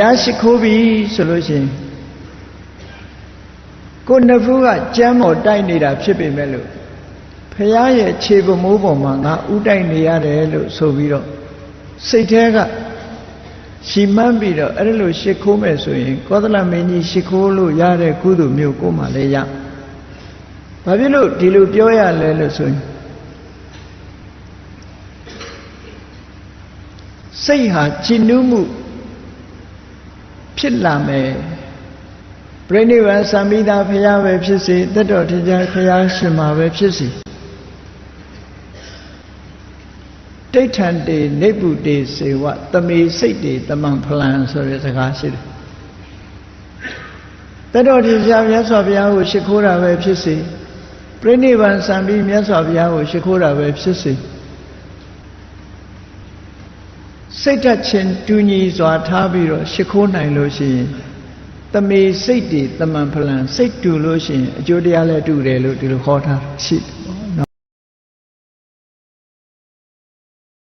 ះရှိခိုးပြီဆိုလို့ရှိရင်ကိုယ်နှစ်ဖူးကကြမ်းမော်တိုက်နေတာဖြစ်ပေမဲ့လို့ဖះရဲ့ခြေပမိုးပေါ်မှာငါဥတိုက်နေရတယ်လို့ဆိုပြီးတော့စိတ်แท้ကရှီမန်းပြီးတော့အဲ့လိုရှ िख ိုးမယ်ဆိုရင်ကောသလမင်းကြီးရှ िख ိုးလို့ရတဲ့ကုသိုလ်မျိုးကိုမှလည်းရဘာဖြစ်လို့ဒီလိုပြောရလဲလို့ဆိုရင်စိတ်ဟာကြည်နူးမှု ဖြစ်လာမယ်ပြိဋိဘံသံမိတာဖရာပဲဖြစ်စေတတ်တော်တရားဖရာရှင်မှာပဲဖြစ်စေတိဋ္ဌံတေနေပုတေစေဝတမေစိတ်တေတမံဖလံဆိုတဲ့စကားရှိတယ်တတ်တော်တရားမြတ်စွာဘုရားကိုရှိခိုးတာပဲဖြစ်စေပြိဋိဘံသံပြီးမြတ်စွာဘုရားကိုရှိခိုးတာပဲဖြစ်စေ စိတ်ဓာတ်ချင်းတူညီစွာထားပြီးတော့ရှိခိုးနိုင်လို့ရှိရင်တမေစိတ်တွေတမန်ဖလံစိတ်တူလို့ရှိရင်အကျိုးတရားလည်းတူတယ်လို့ဒီလိုခေါ်ထားရှိတယ်